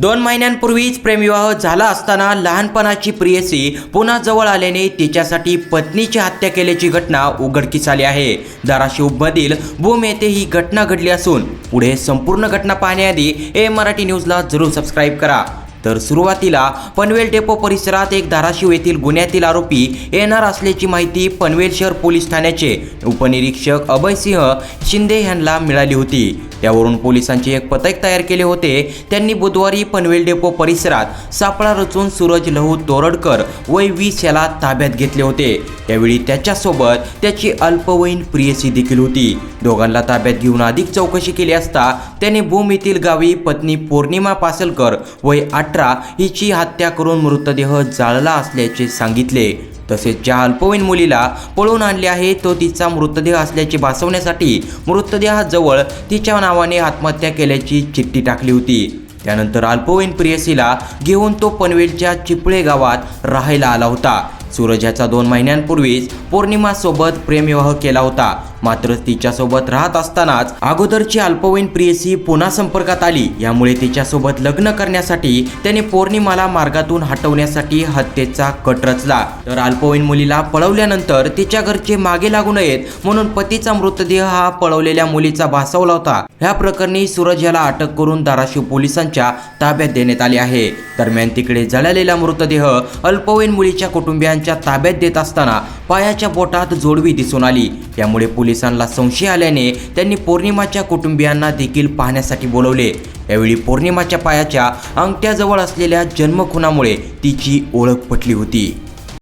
दोन महिन्यांपूर्वीच प्रेमविवाह झाला असताना लहानपणाची प्रियसी पुन्हा जवळ आल्याने तिच्यासाठी पत्नीची हत्या केल्याची घटना उघडकीस आली आहे. धाराशिवमधील भूम येथे ही घटना घडली असून पुढे संपूर्ण घटना पाहण्याआधी ए मराठी न्यूजला जरूर सबस्क्राईब करा. तर सुरुवातीला पनवेल डेपो परिसरात एक धाराशिव येथील गुन्ह्यातील आरोपी येणार असल्याची माहिती पनवेल शहर पोलीस ठाण्याचे उपनिरीक्षक अभयसिंह शिंदे यांना मिळाली होती. त्यावरून पोलिसांचे एक पथक तयार केले होते. त्यांनी बुधवारी पनवेल डेपो परिसरात सापळा रचून सूरज लहू तोरडकर वय वीस याला ताब्यात घेतले होते. त्यावेळी त्याच्यासोबत त्याची अल्पवयीन प्रियसी देखील होती. दोघांना ताब्यात घेऊन अधिक चौकशी केली असता त्याने भूम येथील गावी पत्नी पौर्णिमा पासलकर वय आठ अठरा हिची हत्या करून मृतदेह जाळला असल्याचे सांगितले. तसेच ज्या अल्पवयीन मुलीला पळून आणले आहे तो तिचा मृतदेह असल्याचे भासवण्यासाठी मृतदेहाजवळ तिच्या नावाने आत्महत्या केल्याची चिठ्ठी टाकली होती. त्यानंतर अल्पवयीन प्रियसीला घेऊन तो पनवेलच्या चिपळे गावात राहायला आला होता. सूरजाचा दोन महिन्यांपूर्वीच पौर्णिमासोबत प्रेमविवाह केला होता. मात्र तिच्यासोबत राहत असतानाच अगोदरची अल्पवयीन प्रियसी पुन्हा संपर्कात आली. यामुळे तिच्यासोबत लग्न करण्यासाठी त्याने पौर्णिमाला मार्गातून हटवण्यासाठी हत्येचा कट रचला. तर अल्पवयीन मुलीला पळवल्यानंतर तिच्या घरचे मागे लागू नयेत म्हणून पतीचा मृतदेह हा पळवलेल्या मुलीचा भासवला होता. ह्या प्रकरणी सूरज याला अटक करून धाराशिव पोलिसांच्या ताब्यात देण्यात आले आहे. दरम्यान तिकडे जळालेला मृतदेह अल्पवयीन मुलीच्या कुटुंबियांच्या ताब्यात देत असताना पायाच्या बोटात जोडवी दिसून आली. त्यामुळे पोलीस पोलिसांना संशय आल्याने त्यांनी पौर्णिमाच्या कुटुंबियांना देखील पाहण्यासाठी बोलवले. यावेळी पौर्णिमाच्या पायाच्या अंगठ्याजवळ असलेल्या जन्मखुनामुळे तिची ओळख पटली होती.